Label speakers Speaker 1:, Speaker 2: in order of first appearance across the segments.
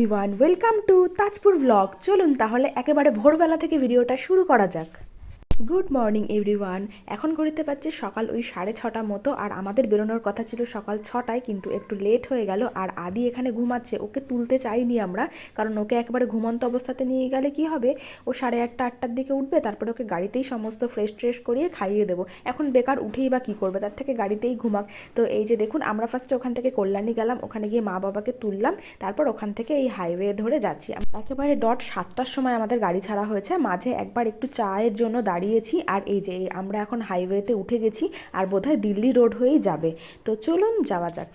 Speaker 1: Everyone welcome to Tajpur blog চলুন তাহলে একেবারে ভোরবেলা থেকে ভিডিওটা শুরু করা যাক। গুড মর্নিং এভরিওয়ান এখন ঘড়িতে পাচ্ছি সকাল ওই সাড়ে ছটা মতো, আর আমাদের বেরোনোর কথা ছিল সকাল ছটায়, কিন্তু একটু লেট হয়ে গেল, আর আদি এখানে ঘুমাচ্ছে। ওকে তুলতে চাইনি আমরা, কারণ ওকে একেবারে ঘুমন্ত অবস্থাতে নিয়ে গেলে কি হবে? ও সাড়ে আটটা, আটটার দিকে উঠবে, তারপরে ওকে গাড়িতেই সমস্ত ফ্রেশ ট্রেশ করিয়ে খাইয়ে দেবো। এখন বেকার উঠেই বা কী করবে? তার থেকে গাড়িতেই ঘুমাক। তো এই যে দেখুন, আমরা ফার্স্টে ওখান থেকে কল্যাণী গেলাম, ওখানে গিয়ে মা বাবাকে তুললাম, তারপর ওখান থেকে এই হাইওয়ে ধরে যাচ্ছি। একেবারে ডট সাতটার সময় আমাদের গাড়ি ছাড়া হয়েছে, মাঝে একবার একটু চায়ের জন্য দাঁড়িয়েছি আর এই যে আমরা এখন হাইওয়েতে উঠে গেছি আর বোধহয় দিল্লি রোড হয়েই যাবে। তো চলুন যাওয়া যাক।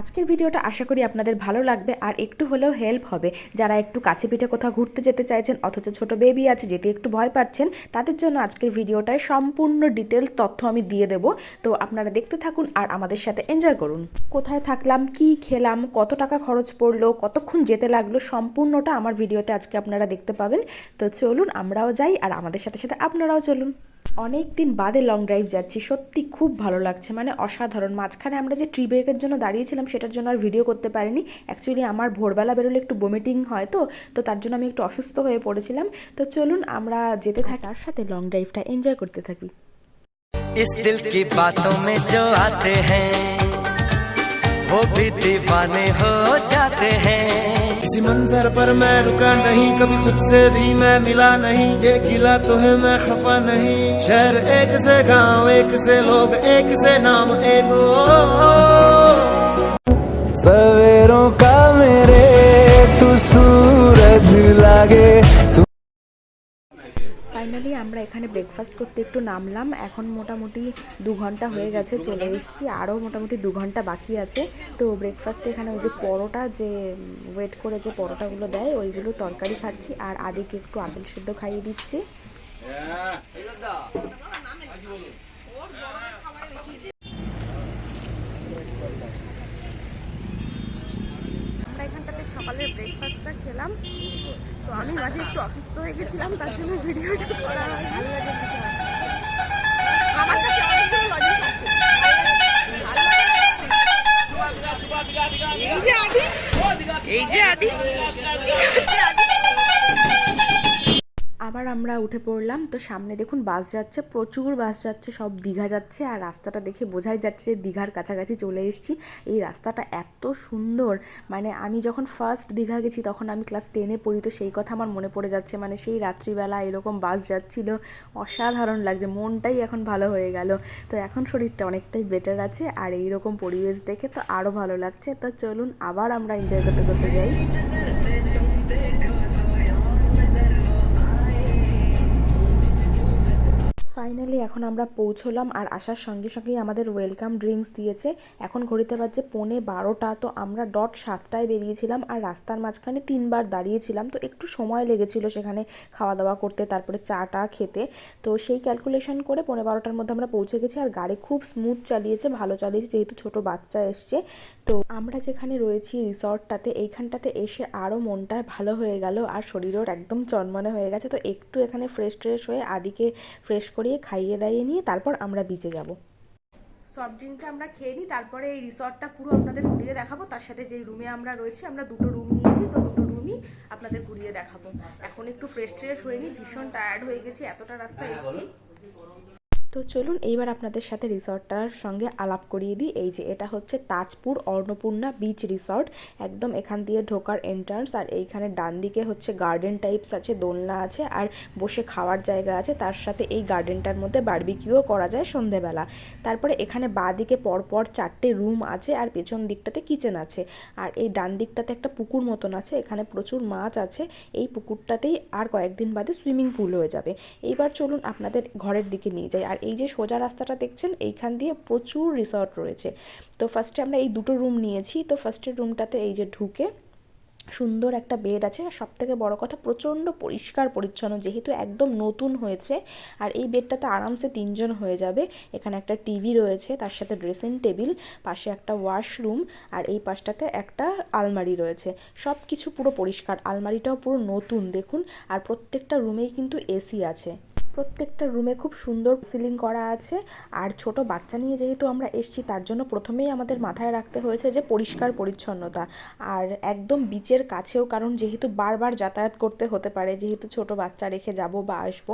Speaker 1: আজকের ভিডিওটা আশা করি আপনাদের ভালো লাগবে আর একটু হলেও হেল্প হবে। যারা একটু কাছে পিঠে কোথাও ঘুরতে যেতে চাইছেন, অথচ ছোট বেবি আছে, যেটি একটু ভয় পাচ্ছেন, তাদের জন্য আজকের ভিডিওটায় সম্পূর্ণ ডিটেলস তথ্য আমি দিয়ে দেব। তো আপনারা দেখতে থাকুন আর আমাদের সাথে এনজয় করুন। কোথায় থাকলাম, কি খেলাম, কত টাকা খরচ পড়ল, কতক্ষণ যেতে লাগল, সম্পূর্ণটা আমার ভিডিওতে আজকে আপনারা দেখতে পাবেন। তো চলুন আমরাও যাই আর আমাদের সাথে সাথে আপনারাও চলুন। অনেক দিন বাদে লং ড্রাইভ যাচ্ছি সত্যি খুব ভালো লাগছে মানে অসাধারণ মাঝখানে আমরা যে ট্রি ব্রেকের জন্য দাঁড়িয়েছিলাম সেটার জন্য আর ভিডিও করতে পারিনি অ্যাকচুয়ালি আমার ভোরবেলা বেরোলে একটু বমিটিং হয় তো তো তার জন্য আমি একটু অসুস্থ হয়ে পড়েছিলাম তো চলুন আমরা যেতে থাকি তার সাথে লং ড্রাইভটা এনজয় করতে থাকি
Speaker 2: इस दिल की बातों में जो आते हैं वो भी दीवाने हो जाते हैं
Speaker 3: किसी मंजर पर मैं रुका नहीं, कभी खुद से भी मैं मिला नहीं। ये गिला तो है, मैं खफा नहीं। शहर एक से गाँव, एक से लोग, एक से नाम, एक
Speaker 2: सवेरों का मेरे, तू सूरज लागे।
Speaker 1: আমরা এখানে ব্রেকফাস্ট করতে একটু নামলাম। এখন মোটামুটি দু ঘণ্টা হয়ে গেছে, চলে এসেছি। আরও মোটামুটি দু ঘণ্টা বাকি আছে। তো ব্রেকফাস্টে এখানে ওই যে পরোটা যে ওয়েট করে যে পরোটাগুলো দেয়, ওইগুলো তরকারি খাচ্ছি। আর আদিকে একটু আপেল সেদ্ধ খাইয়ে দিচ্ছি। আমরা এখানটাতে সকালের ব্রেকফাস্টটা খেলাম। তো আমি মাঝে একটু অসুস্থ হয়ে গেছিলাম তার জন্য ভিডিওটা করা হয় আমার কাছে অনেকগুলো লজিক আছে। এই যে আদি। আবার আমরা উঠে পড়লাম। তো সামনে দেখুন বাস যাচ্ছে, প্রচুর বাস যাচ্ছে, সব দীঘা যাচ্ছে। আর রাস্তাটা দেখে বোঝাই যাচ্ছে যে দীঘার কাছাকাছি চলে এসেছি। এই রাস্তাটা এত সুন্দর। মানে আমি যখন ফার্স্ট দীঘা গেছি, তখন আমি ক্লাস টেনে পড়ি। তো সেই কথা আমার মনে পড়ে যাচ্ছে। মানে সেই রাত্রিবেলা এরকম বাস যাচ্ছিল, অসাধারণ লাগছে। মনটাই এখন ভালো হয়ে গেল। তো এখন শরীরটা অনেকটাই বেটার আছে। আর এই রকম পরিবেশ দেখে তো আরও ভালো লাগছে। তো চলুন আবার আমরা এনজয় করতে করতে যাই। ফাইনালি এখন আমরা পৌঁছলাম আর আসার সঙ্গে সঙ্গেই আমাদের ওয়েলকাম ড্রিঙ্কস দিয়েছে। এখন ঘড়িতে বাজছে পৌনে বারোটা, তো আমরা ডট সাতটায় বেরিয়েছিলাম আর রাস্তার মাঝখানে তিনবার দাঁড়িয়েছিলাম। তো একটু সময় লেগেছিল সেখানে খাওয়া দাওয়া করতে, তারপরে চাটা খেতে। তো সেই ক্যালকুলেশন করে পৌনে বারোটার মধ্যে আমরা পৌঁছে গেছি আর গাড়ি খুব স্মুথ চালিয়েছে, ভালো চালিয়েছে, যেহেতু ছোট বাচ্চা এসছে। তো আমরা যেখানে রয়েছি রিসর্টটাতে, এইখানটাতে এসে আরও মনটা ভালো হয়ে গেল আর শরীরও একদম চনমনে হয়ে গেছে। তো একটু এখানে ফ্রেশ ট্রেশ হয়ে আদিকে ফ্রেশ করিয়ে খাইয়ে দাইয়ে নিয়ে তারপর আমরা বিচে যাব। সফট ড্রিঙ্কটা আমরা খেয়ে নিই, তারপরে এই রিসর্টটা পুরো আপনাদের ঘুরিয়ে দেখাবো। তার সাথে যেই রুমে আমরা রয়েছি, আমরা দুটো রুম নিয়েছি, তো দুটো রুমই আপনাদের ঘুরিয়ে দেখাবো। এখন একটু ফ্রেশ ট্রেশ হয়ে নিই, ভীষণ টায়ার্ড হয়ে গেছি, এতটা রাস্তা এসেছি। তো চলুন এইবার আপনাদের সাথে রিসর্টটার সঙ্গে আলাপ করিয়ে দিই। এই যে, এটা হচ্ছে তাজপুর অন্নপূর্ণা বিচ রিসর্ট। একদম এখান দিয়ে ঢোকার এন্ট্রান্স আর এইখানে ডান দিকে হচ্ছে গার্ডেন টাইপস আছে, দোলনা আছে আর বসে খাওয়ার জায়গা আছে। তার সাথে এই গার্ডেনটার মধ্যে বারবিকিউও করা যায় সন্ধেবেলা। তারপরে এখানে বাঁ দিকে পরপর চারটে রুম আছে আর পেছন দিকটাতে কিচেন আছে। আর এই ডান দিকটাতে একটা পুকুর মতন আছে, এখানে প্রচুর মাছ আছে। এই পুকুরটাতেই আর কয়েকদিন বাদে সুইমিং পুল হয়ে যাবে। এইবার চলুন আপনাদের ঘরের দিকে নিয়ে যাই। আর এই যে সোজা রাস্তাটা দেখছেন, এইখান দিয়ে প্রচুর রিসর্ট রয়েছে। তো ফার্স্টে আমরা এই দুটো রুম নিয়েছি। তো ফার্স্টের রুমটাতে এই যে ঢুকে সুন্দর একটা বেড আছে। আর সব থেকে বড়ো কথা, প্রচণ্ড পরিষ্কার পরিচ্ছন্ন, যেহেতু একদম নতুন হয়েছে। আর এই বেডটাতে আরামসে তিনজন হয়ে যাবে। এখানে একটা টিভি রয়েছে, তার সাথে ড্রেসিং টেবিল পাশে একটা ওয়াশরুম আর এই পাশটাতে একটা আলমারি রয়েছে। সব কিছু পুরো পরিষ্কার, আলমারিটাও পুরো নতুন, দেখুন। আর প্রত্যেকটা রুমেই কিন্তু এসি আছে। প্রত্যেকটা রুমে খুব সুন্দর সিলিং করা আছে। আর ছোট বাচ্চা নিয়ে যেহেতু আমরা এসছি, তার জন্য প্রথমেই আমাদের মাথায় রাখতে হয়েছে যে পরিষ্কার পরিচ্ছন্নতা। আর একদম বিচের কাছেও, কারণ যেহেতু বারবার যাতায়াত করতে হতে পারে, যেহেতু ছোট বাচ্চা রেখে যাব বা আসব।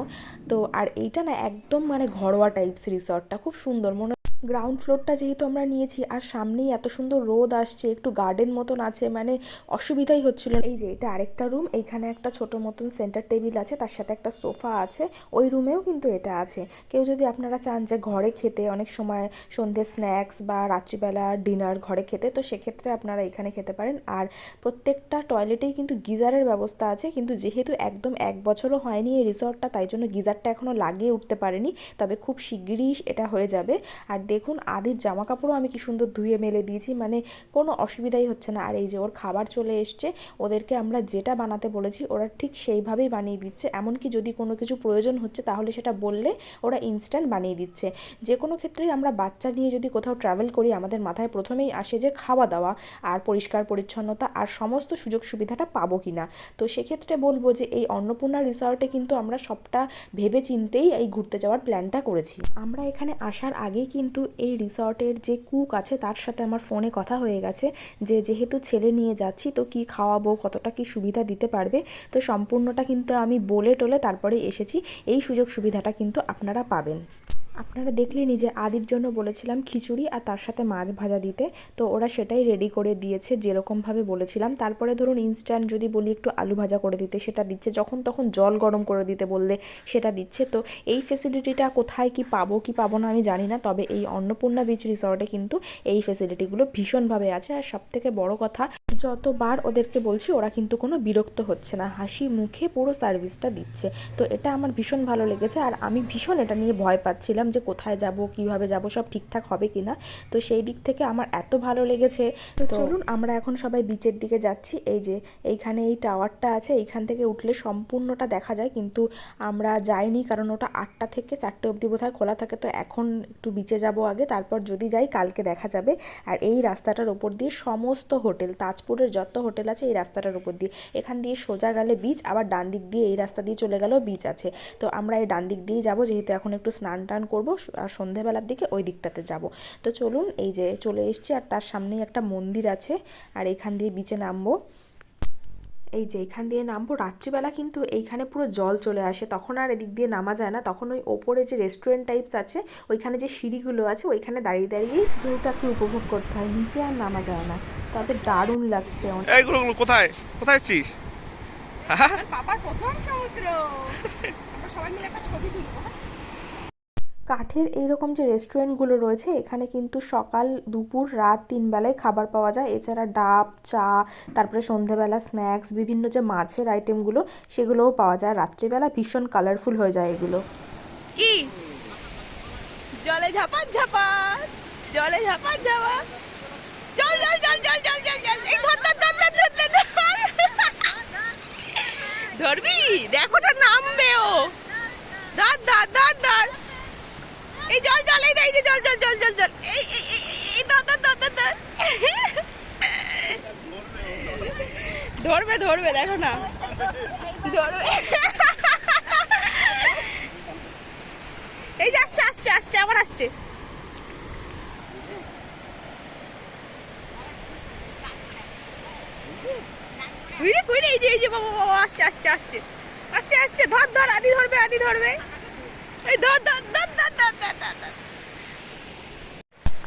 Speaker 1: তো আর এইটা না একদম মানে ঘরোয়া টাইপস রিসর্টটা খুব সুন্দর। মনে গ্রাউন্ড ফ্লোরটা যেহেতু আমরা নিয়েছি, আর সামনেই এত সুন্দর রোদ আসছে, একটু গার্ডেন মতন আছে মানে অসুবিধাই হচ্ছিল। এই যে এটা আরেকটা রুম এইখানে একটা ছোট মতন সেন্টার টেবিল আছে, তার সাথে একটা সোফা আছে, ওই রুমেও কিন্তু এটা আছে। কেউ যদি আপনারা চান যে ঘরে খেতে, অনেক সময় সন্ধ্যে স্ন্যাক্স বা রাত্রিবেলা ডিনার ঘরে খেতে, তো সেক্ষেত্রে আপনারা এখানে খেতে পারেন। আর প্রত্যেকটা টয়লেটেই কিন্তু গিজারের ব্যবস্থা আছে, কিন্তু যেহেতু একদম এক বছরও হয়নি এই রিসর্টটা তাই জন্য গিজারটা এখনও লাগিয়ে উঠতে পারেনি, তবে খুব শিগগিরই এটা হয়ে যাবে। আর দেখুন, আদির জামা কাপড়ও আমি কি সুন্দর ধুয়ে মেলে দিয়েছি মানে কোনো অসুবিধাই হচ্ছে না। আর এই যে ওর খাবার চলে এসছে, ওদেরকে আমরা যেটা বানাতে বলেছি, ওরা ঠিক সেইভাবেই বানিয়ে দিচ্ছে। এমনকি যদি কোনো কিছু প্রয়োজন হচ্ছে, তাহলে সেটা বললে ওরা ইনস্ট্যান্ট বানিয়ে দিচ্ছে। যে কোনো ক্ষেত্রেই আমরা বাচ্চা নিয়ে যদি কোথাও ট্রাভেল করি, আমাদের মাথায় প্রথমেই আসে যে খাওয়া দাওয়া, আর পরিষ্কার পরিচ্ছন্নতা, আর সমস্ত সুযোগ সুবিধাটা পাবো কি না তো সেক্ষেত্রে বলব যে এই অন্নপূর্ণা রিসর্টে কিন্তু আমরা সবটা ভেবে চিন্তেই এই ঘুরতে যাওয়ার প্ল্যানটা করেছি। আমরা এখানে আসার আগেই কিন্তু এই রিসর্টের যে কুক আছে, তার সাথে আমার ফোনে কথা হয়ে গেছে যে যেহেতু ছেলে নিয়ে যাচ্ছি, তো কি খাওয়াবো, কতটা কি সুবিধা দিতে পারবে? তো সম্পূর্ণটা কিন্তু আমি বলে টোলে তারপরে এসেছি। এই সুযোগ সুবিধাটা কিন্তু আপনারা পাবেন। আপনারা দেখলেনই যে আদির জন্য বলেছিলাম খিচুড়ি আর তার সাথে মাছ ভাজা দিতে। তো ওরা সেটাই রেডি করে দিয়েছে যেরকমভাবে বলেছিলাম। তারপরে ধরুন ইনস্ট্যান্ট যদি বলি একটু আলু ভাজা করে দিতে, সেটা দিচ্ছে। যখন তখন জল গরম করে দিতে বললে সেটা দিচ্ছে। তো এই ফেসিলিটিটা কোথায় কি পাবো কি পাবো না আমি জানি না। তবে এই অন্নপূর্ণা বিচ রিসর্টে কিন্তু এই ফেসিলিটিগুলো ভীষণভাবে আছে। আর সবথেকে বড় কথা, যতবার ওদেরকে বলছি ওরা কিন্তু কোনো বিরক্ত হচ্ছে না। হাসি মুখে পুরো সার্ভিসটা দিচ্ছে। তো এটা আমার ভীষণ ভালো লেগেছে। আর আমি ভীষণ এটা নিয়ে ভয় পাচ্ছিলাম। যে কোথায় যাব কীভাবে যাব সব ঠিকঠাক হবে কি না তো সেই দিক থেকে আমার এত ভালো লেগেছে। তো চলুন আমরা এখন সবাই বিচের দিকে যাচ্ছি। এই যে এইখানে এই টাওয়ারটা আছে এইখান থেকে উঠলে সম্পূর্ণটা দেখা যায়। কিন্তু আমরা যাইনি কারণ ওটা আটটা থেকে চারটে অবধি বোধহয় খোলা থাকে। তো এখন একটু বিচে যাব আগে তারপর যদি যাই কালকে দেখা যাবে। আর এই রাস্তাটার ওপর দিয়ে সমস্ত হোটেল তাজপুরের যত হোটেল আছে এই রাস্তাটার উপর দিয়ে। এখান দিয়ে সোজা গেলে বিচ আবার ডান দিক দিয়ে এই রাস্তা দিয়ে চলে গেলেও বিচ আছে। তো আমরা এই ডান দিক দিয়েই যাব যেহেতু এখন একটু স্নান টান করব আর সন্ধেবেলার দিকে ওই দিকটাতে যাব। তো চলুন এই যে চলে এসছি আর তার সামনেই একটা মন্দির আছে আর এখান দিয়ে বিচে নামবো। এই যে এখান দিয়ে নামবো রাত্রিবেলা কিন্তু এইখানে পুরো জল চলে আসে তখন আর এদিক দিয়ে নামা যায় না। তখন ওই ওপরে যে রেস্টুরেন্ট টাইপস আছে ওইখানে যে সিঁড়িগুলো আছে ওইখানে দাঁড়িয়ে দাঁড়িয়েই ভিউটাকে উপভোগ করতে হয় নিচে আর নামা যায় না। তবে দারুণ লাগছে
Speaker 4: এইগুলো কোথায়? কোথায় হ্যাঁ
Speaker 5: বাবার প্রথম সমুদ্র। সবাই মিলে একটা ছবি তুলবো
Speaker 1: কাঠের এইরকম যে রেস্টুরেন্টগুলো রয়েছে, এখানে কিন্তু সকাল, দুপুর, রাত তিন বেলায় খাবার পাওয়া যায়। এছাড়া ডাব, চা, তারপরে সন্ধেবেলা স্ন্যাক্স বিভিন্ন যে মাছের আইটেমগুলো সেগুলোও পাওয়া যায়। রাত্রিবেলা ভীষণ কালারফুল হয়ে যায় এগুলো।
Speaker 5: কি? জলে ঝাপাত ঝাপাত, জলে ঝাপাত ঝাপাত। জল জল এই ধর ধর ধর ধর ধর ধর ধর। ধরবি? দেখো নামবে ও। ধর ধর ধর ধর। এই জল জল এই এই জল জল জল জল জল। এই এই এই, এই, এই ধর ধর ধর ধর ধর। ধরবে ধরবে দেখো না। ধরবে। এই যে আসছে আসছে আসছে আবার আসছে। বুঝলি বুঝলি এই যে এই যে বাবা বাবা আসছে আসছে আসছে। আসছে আসছে ধর ধর আদি ধরবে আদি ধরবে। এই ধর ধর ধর ধর ধর।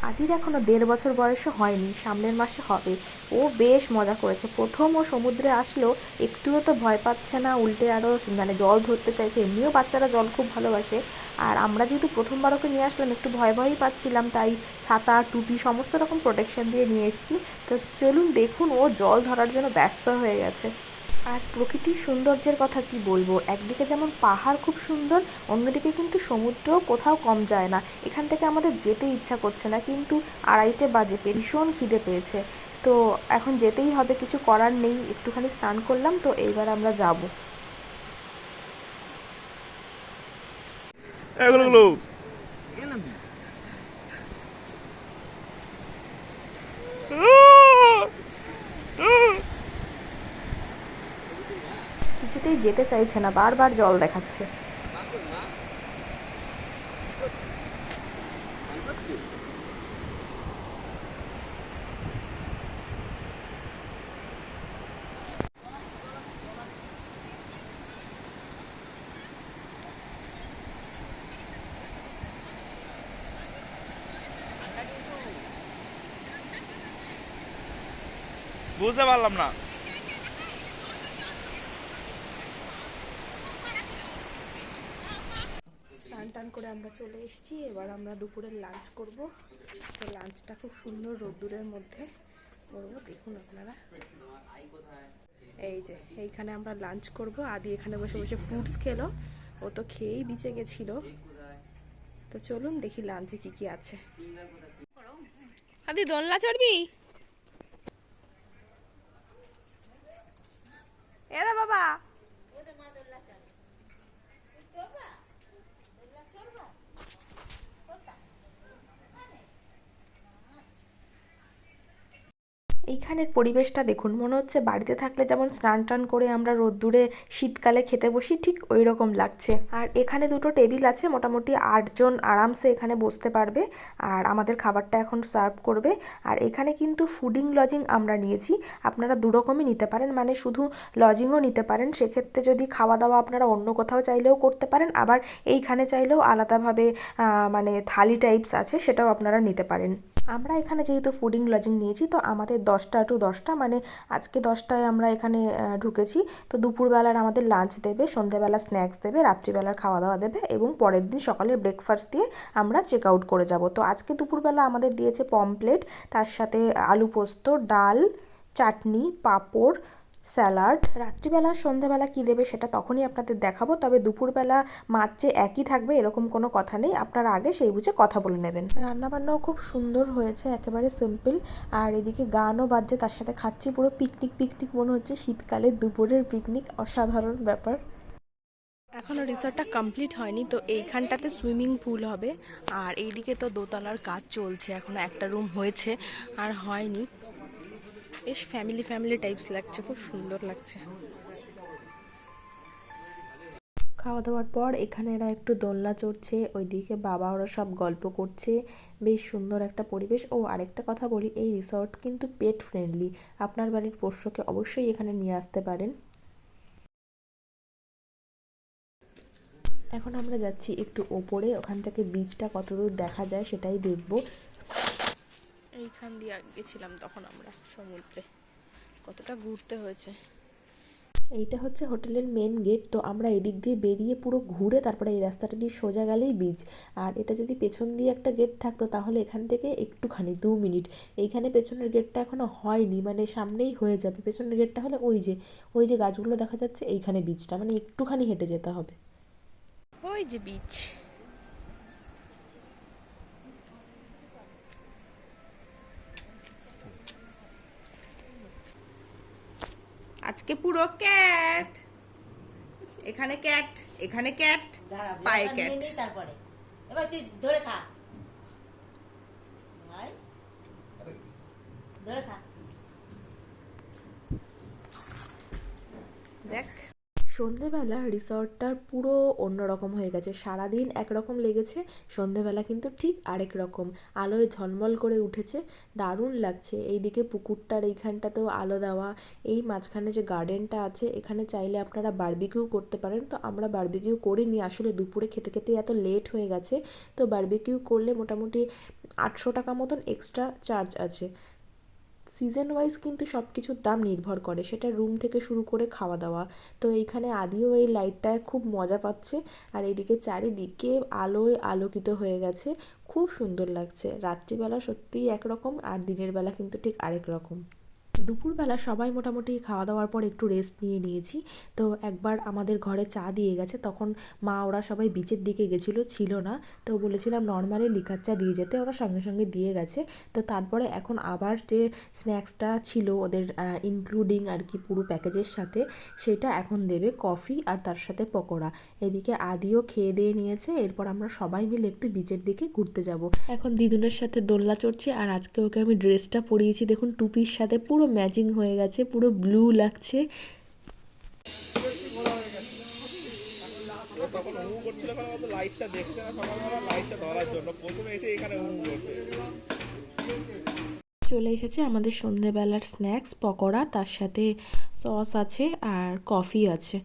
Speaker 1: আদির এখনও দেড় বছর বয়সও হয়নি, সামনের মাসে হবে। ও বেশ মজা করেছে। প্রথম ও সমুদ্রে আসলেও একটুও তো ভয় পাচ্ছে না, উল্টে আরও মানে জল ধরতে চাইছে। এমনিও বাচ্চারা জল খুব ভালোবাসে। আর আমরা যেহেতু প্রথমবার ওকে নিয়ে আসলাম, একটু ভয় ভয়ই পাচ্ছিলাম, তাই ছাতা, টুপি সমস্ত রকম প্রোটেকশন দিয়ে নিয়ে এসেছি। তো চলুন দেখুন, ও জল ধরার জন্য ব্যস্ত হয়ে গেছে। আর প্রকৃতির সৌন্দর্যের কথা কি বলব? একদিকে যেমন পাহাড় খুব সুন্দর, অন্যদিকে কিন্তু সমুদ্র কোথাও কম যায় না। এখান থেকে আমাদের যেতে ইচ্ছা করছে না, কিন্তু আড়াইটে বাজে, ভীষণ খিদে পেয়েছে। তো এখন যেতেই হবে, কিছু করার নেই, একটুখানি স্নান করলাম, তো এইবার আমরা যাব। কিছুতেই যেতে চাইছে না বারবার জল দেখাচ্ছে।
Speaker 4: বুঝতে পারলাম না।
Speaker 1: টান করে আমরা চলে এসেছি। এবার আমরা দুপুরের লাঞ্চ করব। তো লাঞ্চটা খুব সুন্দর রোদ্দুরের মধ্যে করব। দেখুন আপনারা। এই যে, এইখানে আমরা লাঞ্চ করব। আদি এখানে বসে বসে ফ্রুটস খেলো। ও তো খেয়েই বিচে গেছিল। তো চলুন দেখি লাঞ্চে কি কি আছে।
Speaker 5: আদি, দোলনা চড়বি? এরা বাবা!
Speaker 1: এইখানের পরিবেশটা দেখুন, মনে হচ্ছে বাড়িতে থাকলে যেমন স্নান টান করে আমরা রোদ্দুরে শীতকালে খেতে বসি, ঠিক ওই রকম লাগছে। আর এখানে দুটো টেবিল আছে, মোটামুটি আটজন আরামসে এখানে বসতে পারবে। আর আমাদের খাবারটা এখন সার্ভ করবে। আর এখানে কিন্তু ফুডিং লজিং আমরা নিয়েছি, আপনারা দুরকমই নিতে পারেন। মানে শুধু লজিংও নিতে পারেন। সেক্ষেত্রে যদি খাওয়া দাওয়া আপনারা অন্য কোথাও চাইলেও করতে পারেন, আবার এইখানে চাইলেও আলাদাভাবে মানে থালি টাইপস আছে, সেটাও আপনারা নিতে পারেন। আমরা এখানে যেহেতু ফুডিং লজিং নিয়েছি, তো আমাদের দশটা টু দশটা মানে আজকে দশটায় আমরা এখানে ঢুকেছি। তো দুপুরবেলার আমাদের লাঞ্চ দেবে সন্ধ্যেবেলা স্ন্যাক্স দেবে, রাত্রিবেলার খাওয়া দাওয়া দেবে এবং পরের দিন সকালের ব্রেকফাস্ট দিয়ে আমরা চেক আউট করে যাব। তো আজকে দুপুরবেলা আমাদের দিয়েছে পমপ্লেট তার সাথে আলু পোস্ত, ডাল, চাটনি, পাঁপড় স্যালাড। রাত্রিবেলা, সন্ধ্যাবেলা কী দেবে সেটা তখনই আপনাদের দেখাবো, তবে দুপুরবেলা মাছ যে একই থাকবে এরকম কোনো কথা নেই। আপনারা আগে সেই বুঝে কথা বলে নেবেন। রান্নাবান্নাও খুব সুন্দর হয়েছে, একেবারে সিম্পল। আর এদিকে গানও বাজছে, তার সাথে খাচ্ছি পুরো পিকনিক পিকনিক মনে হচ্ছে শীতকালে দুপুরের পিকনিক, অসাধারণ ব্যাপার। এখনও রিসর্টটা কমপ্লিট হয়নি, তো এইখানটাতে সুইমিং পুল হবে। আর এইদিকে তো দোতলার কাজ চলছে, এখনও একটা রুম হয়েছে, আর হয়নি। বেশ ফ্যামিলি ফ্যামিলি টাইপস লাগছে, খুব সুন্দর লাগছে। খাওয়া দাওয়ার পর এখানে এরা একটু দোলনা চড়ছে, ওইদিকে বাবা ওরা সব গল্প করছে। বেশ সুন্দর একটা পরিবেশ। ও আরেকটা কথা বলি, এই রিসর্ট কিন্তু পেট ফ্রেন্ডলি আপনার বাড়ির পোষ্যকে অবশ্যই এখানে নিয়ে আসতে পারেন। এখন আমরা যাচ্ছি একটু ওপরে, ওখান থেকে বীজটা কতদূর দেখা যায় সেটাই দেখব। এইখান দিয়ে গেছিলাম তখন আমরা সমুদ্রে। কতটা ঘুরতে হয়েছে। এইটা হচ্ছে হোটেলের মেন গেট তো আমরা এদিক দিয়ে বেরিয়ে পুরো ঘুরে তারপরে এই রাস্তাটা দিয়ে সোজা গেলেই বিচ আর এটা যদি পেছন দিয়ে একটা গেট থাকতো তাহলে এখান থেকে একটুখানি দু মিনিট। এইখানে পেছনের গেটটা এখনও হয়নি মানে সামনেই হয়ে যাবে। পেছনের গেটটা হলে ওই যে ওই যে গাছগুলো দেখা যাচ্ছে এইখানে বিচটা মানে একটুখানি হেঁটে যেতে হবে।
Speaker 5: ওই যে বিচ আজকে পুরো ক্যাট। এখানে ক্যাট এখানে ক্যাট পায়ে ক্যাট।
Speaker 6: তারপরে। এবার তুই ধরে খা। ভাই। ধরে খা।
Speaker 5: দেখ।
Speaker 1: সন্ধেবেলা রিসর্টটার পুরো অন্যরকম হয়ে গেছে। সারাদিন একরকম লেগেছে, সন্ধেবেলা কিন্তু ঠিক আরেক রকম। আলোয় ঝলমল করে উঠেছে, দারুণ লাগছে। এইদিকে পুকুরটার এইখানটাতেও আলো দেওয়া, এই মাঝখানে যে গার্ডেনটা আছে, এখানে চাইলে আপনারা বারবিকিউ করতে পারেন। তো আমরা বারবিকিউ করিনি, আসলে দুপুরে খেতে খেতে এত লেট হয়ে গেছে। তো বারবিকিউ করলে মোটামুটি আটশো টাকা মতন এক্সট্রা চার্জ আছে। সিজন ওয়াইজ কিন্তু সব কিছুর দাম নির্ভর করে। সেটা রুম থেকে শুরু করে খাওয়া দাওয়া তো এইখানে আদিও এই লাইটটায় খুব মজা পাচ্ছে। আর এদিকে চারিদিকে আলোয় আলোকিত হয়ে গেছে। খুব সুন্দর লাগছে। রাত্রিবেলা সত্যিই একরকম আর দিনের বেলা কিন্তু ঠিক আরেক রকম। দুপুরবেলা সবাই মোটামুটি খাওয়া দাওয়ার পর একটু রেস্ট নিয়ে নিয়েছি। তো একবার আমাদের ঘরে চা দিয়ে গেছে, তখন মা ওরা সবাই বিচের দিকে গেছিল, ছিল না। তো বলেছিলাম নর্মালি লিকার চা দিয়ে যেতে। ওরা সঙ্গে সঙ্গে দিয়ে গেছে। তো তারপরে এখন আবার যে স্ন্যাক্সটা ছিল ওদের ইনক্লুডিং আর কি পুরো প্যাকেজের সাথে, সেটা এখন দেবে কফি আর তার সাথে পকোড়া। এদিকে আদিও খেয়ে দিয়ে নিয়েছে, এরপর আমরা সবাই মিলে একটু বিচের দিকে ঘুরতে যাব। এখন দিদুনের সাথে দোলনা চড়ছি আর আজকে ওকে আমি ড্রেসটা পরিয়েছি। দেখুন, টুপির সাথে পুরো ম্যাচিং হয়ে গেছে পুরো ব্লু লাগছে।
Speaker 4: তখন হু করছিল কারণ অত লাইটটা দেখতে না সকালবেলা লাইটটা ধরার জন্য। প্রথমে এসে এখানে হু করছে।
Speaker 1: চলে এসেছে আমাদের সন্ধেবেলার স্ন্যাক্স পকোড়া তার সাথে সস আছে আর কফি আছে।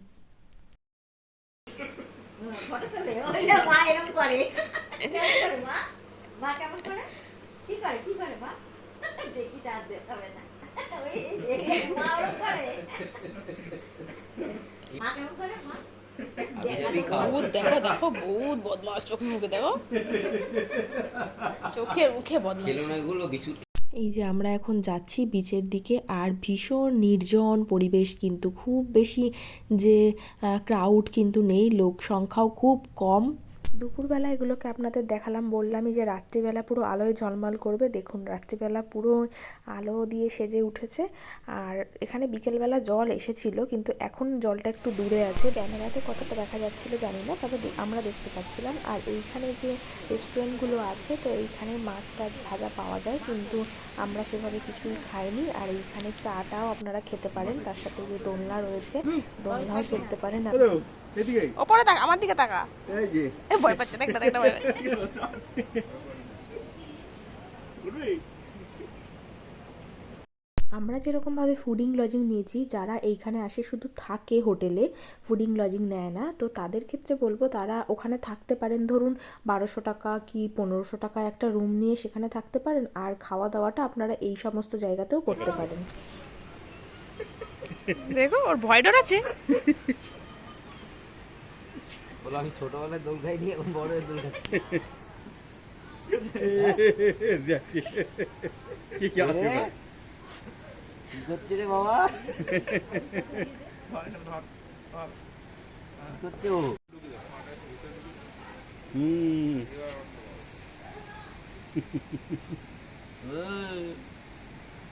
Speaker 6: মা কেমন করে? কি করে কি করে মা? দেখি তার দেখাবে না।
Speaker 5: দেখো দেখো বহুত বদমাস চোখে মুখে দেখো চোখে মুখে বদমাস
Speaker 1: এই যে আমরা এখন যাচ্ছি বিচের দিকে আর ভীষণ নির্জন পরিবেশ কিন্তু খুব বেশি যে ক্রাউড কিন্তু নেই, লোক সংখ্যাও খুব কম। দুপুরবেলা এগুলোকে আপনাদের দেখালাম, বললামই যে রাত্রিবেলা পুরো আলোয় ঝলমল করবে। দেখুন, রাত্রিবেলা পুরো আলো দিয়ে সেজে উঠেছে। আর এখানে বিকেলবেলা জল এসেছিল, কিন্তু এখন জলটা একটু দূরে আছে। ক্যামেরাতে কতটা দেখা যাচ্ছিল জানি না, তবে আমরা দেখতে পাচ্ছিলাম। আর এইখানে যে রেস্টুরেন্টগুলো আছে, তো এইখানে মাছ টাছ ভাজা পাওয়া যায়, কিন্তু আমরা সেভাবে কিছুই খাইনি। আর এইখানে চাটাও আপনারা খেতে পারেন, তার সাথে যে দোলনা রয়েছে, দোলনাও চড়তে পারেন
Speaker 5: ওপরে তাকা আমার দিকে তাকা। এ, ভয় পাচ্ছে দেখ দেখ ভয় পাচ্ছে।
Speaker 1: আমরা যেরকমভাবে ফুডিং লজিং নিয়েছি যারা এইখানে আসে শুধু থাকে হোটেলে ফুডিং লজিং নেয় না তো তাদের ক্ষেত্রে বলব তারা ওখানে থাকতে পারেন ধরুন বারোশো টাকা কি পনেরোশো টাকা একটা রুম নিয়ে সেখানে থাকতে পারেন আর খাওয়া দাওয়াটা আপনারা এই সমস্ত জায়গাতেও করতে পারেন।
Speaker 5: দেখো ওর ভয় ডর আছে
Speaker 7: বাবা আমি ছোটবেলায় দোল খাইনি এখন বড় হয়ে দোল খাচ্ছি
Speaker 3: কি কি
Speaker 7: আছে কি করছে রে বাবা? কি করছে ও?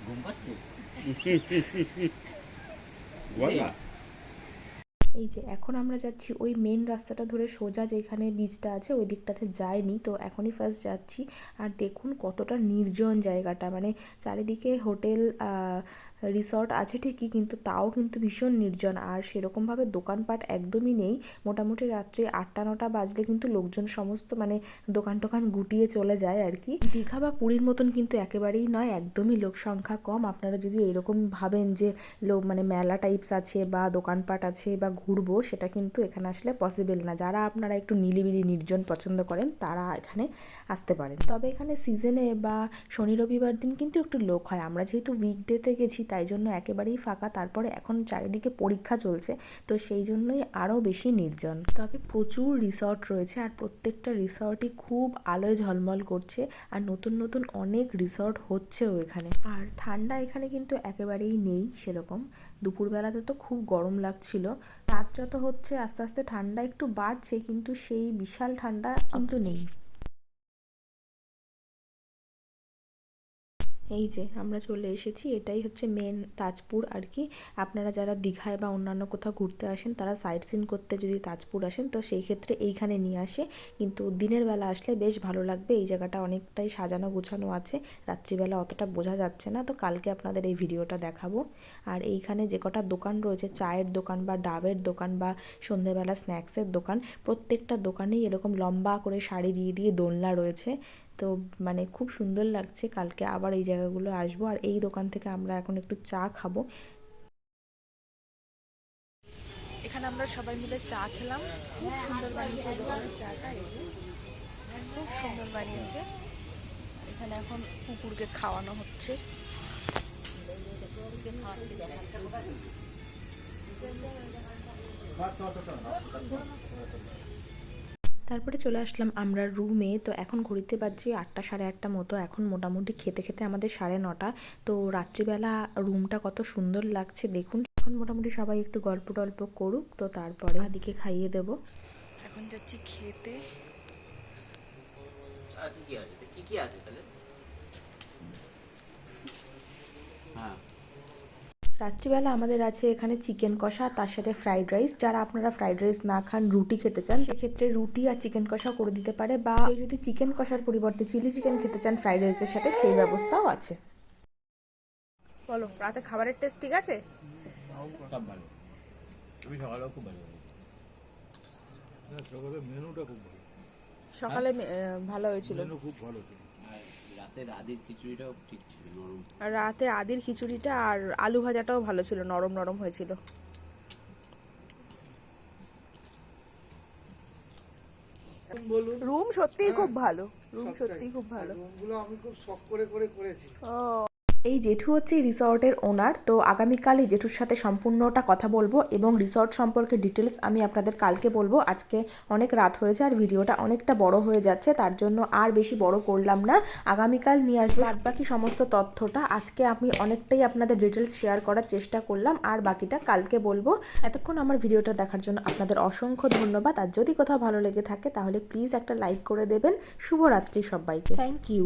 Speaker 7: ঘুম পাচ্ছে?
Speaker 3: ঘুম
Speaker 1: এই যে এখন আমরা যাচ্ছি ওই মেন রাস্তাটা ধরে সোজা যেখানে বীজটা আছে ওই দিকটাতে যায়নি তো এখনই ফার্স্ট যাচ্ছি। আর দেখুন কতটা নির্জন জায়গাটা। মানে চারিদিকে হোটেল রিসর্ট আছে ঠিকই, কিন্তু তাও কিন্তু ভীষণ নির্জন। আর সেরকমভাবে দোকানপাট একদমই নেই। মোটামুটি রাত্রে আটটা, নটা বাজলে কিন্তু লোকজন সমস্ত মানে দোকান টোকান গুটিয়ে চলে যায় আর কি। দীঘা বা পুরীর মতন কিন্তু একেবারেই নয়, একদমই লোক সংখ্যা কম। আপনারা যদি এরকম ভাবেন যে লোক মানে মেলা টাইপস আছে বা দোকানপাট আছে বা ঘুরবো, সেটা কিন্তু এখানে আসলে পসিবল না। যারা আপনারা একটু নিলিবিলি নির্জন পছন্দ করেন, তারা এখানে আসতে পারেন। তবে এখানে সিজনে বা শনি, রবিবার দিন কিন্তু একটু লোক হয়। আমরা যেহেতু উইকডেতে গেছি তাই জন্য একেবারেই ফাঁকা। তারপরে এখন চারিদিকে পরীক্ষা চলছে, তো সেই জন্যই আরও বেশি নির্জন। তবে প্রচুর রিসর্ট রয়েছে আর প্রত্যেকটা রিসর্টই খুব আলোয় ঝলমল করছে আর নতুন নতুন অনেক রিসর্ট হচ্ছেও এখানে। আর ঠান্ডা এখানে কিন্তু একেবারেই নেই সেরকম। দুপুরবেলাতে তো খুব গরম লাগছিল। রাত যত হচ্ছে আস্তে আস্তে ঠান্ডা একটু বাড়ছে, কিন্তু সেই বিশাল ঠান্ডা কিন্তু নেই। এই যে, আমরা চলে এসেছি। এটাই হচ্ছে মেন তাজপুর আর কি। আপনারা যারা দীঘায় বা অন্যান্য কোথাও ঘুরতে আসেন, তারা সাইট সিন করতে যদি তাজপুর আসেন, তো সেই ক্ষেত্রে এইখানে নিয়ে আসে। কিন্তু দিনের বেলা আসলে বেশ ভালো লাগবে। এই জায়গাটা অনেকটাই সাজানো গোছানো আছে। রাত্রিবেলা অতটা বোঝা যাচ্ছে না। তো কালকে আপনাদের এই ভিডিওটা দেখাবো। আর এইখানে যে কটা দোকান রয়েছে, চায়ের দোকান বা ডাবের দোকান বা সন্ধেবেলা স্ন্যাক্সের দোকান, প্রত্যেকটা দোকানেই এরকম লম্বা করে শাড়ি দিয়ে দিয়ে দোলনা রয়েছে। তো মানে খুব সুন্দর লাগছে। কালকে আবার এই জায়গাগুলো আসব। আর এই দোকান থেকে আমরা এখন একটু চা খাব। এখানে আমরা সবাই মিলে চা খেলাম। খুব সুন্দর বানিয়েছে দোকানের চাটা খুব সুন্দর বানিয়েছে। এখানে এখন কুকুরকে খাওয়ানো হচ্ছে। তারপরে চলে আসলাম আমরা রুমে তো এখন ঘড়িতে পারছি আটটা সাড়ে আটটা মতো। এখন মোটামুটি খেতে খেতে আমাদের সাড়ে নটা। তো রাত্রিবেলা রুমটা কত সুন্দর লাগছে দেখুন। এখন মোটামুটি সবাই একটু গল্প টল্প করুক তো তারপরে আদিকে খাইয়ে দেব।
Speaker 5: এখন যাচ্ছি খেতে।
Speaker 7: কি কি আছে তাহলে হ্যাঁ
Speaker 1: রাত্রিবেলা আমাদের আছে এখানে চিকেন কষা তার সাথে ফ্রাইড রাইস যারা আপনারা ফ্রাইড রাইস না খান রুটি খেতে চান সেক্ষেত্রে রুটি আর চিকেন কষা করে দিতে পারে বা কেউ যদি চিকেন কষার পরিবর্তে চিলি চিকেন খেতে চান ফ্রাইড রাইসের সাথে সেই ব্যবস্থাও আছে।
Speaker 5: বলো রাতে খাবারের টেস্ট ঠিক আছে?
Speaker 7: সব ভালো। আমি সকালেও খুব ভালো
Speaker 8: সকালে মেনুটা খুব ভালো।
Speaker 1: সকালে ভালো হয়েছিল।
Speaker 8: মেনু খুব ভালো ছিল।
Speaker 7: রাতের আদির খিচুড়িটাও ঠিক ছিল।
Speaker 1: রাতে আদির খিচুড়িটা আর আলু ভাজাটাও ভালো ছিল নরম নরম হয়েছিল।
Speaker 3: বলুন।
Speaker 1: রুম সত্যিই খুব ভালো রুম সত্যিই খুব ভালো।
Speaker 3: রুমগুলো আমি খুব শখ করে করে করেছি।
Speaker 1: এই জেঠু হচ্ছে রিসর্টের ওনার, তো আগামীকাল এই জেঠুর সাথে সম্পূর্ণটা কথা বলব এবং রিসর্ট সম্পর্কে ডিটেলস আমি আপনাদের কালকে বলব। আজকে অনেক রাত হয়েছে আর ভিডিওটা অনেকটা বড় হয়ে যাচ্ছে, তার জন্য আর বেশি বড় করলাম না। আগামীকাল নিয়ে আসব বাদ বাকি সমস্ত তথ্যটা। আজকে আমি অনেকটাই আপনাদের ডিটেলস শেয়ার করার চেষ্টা করলাম আর বাকিটা কালকে বলব। এতক্ষণ আমার ভিডিওটা দেখার জন্য আপনাদের অসংখ্য ধন্যবাদ। আর যদি কোথাও ভালো লেগে থাকে তাহলে প্লিজ একটা লাইক করে দেবেন। শুভরাত্রি সবাইকে। Thank you.